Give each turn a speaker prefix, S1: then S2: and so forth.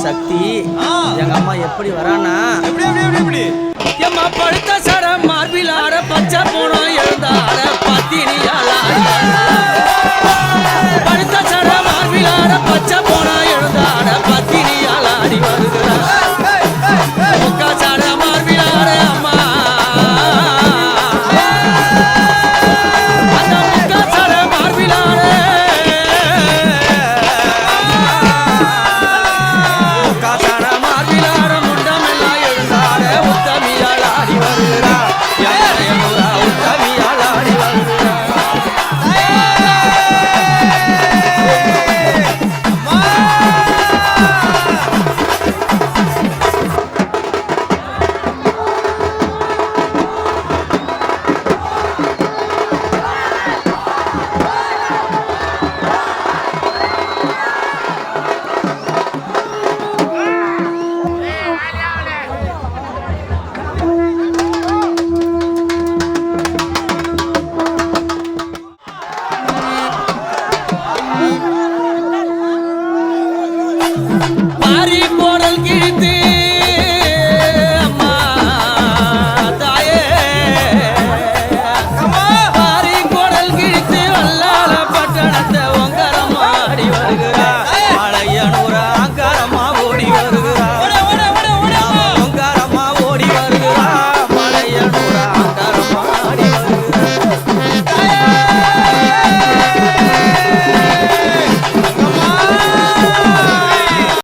S1: சக்தி. எங்க அம்மா எப்படி வரானா
S2: எப்படி எப்படி எப்படி
S1: எம்மா பழுத்த சர மார்பில் ஆட பச்சை போனோம்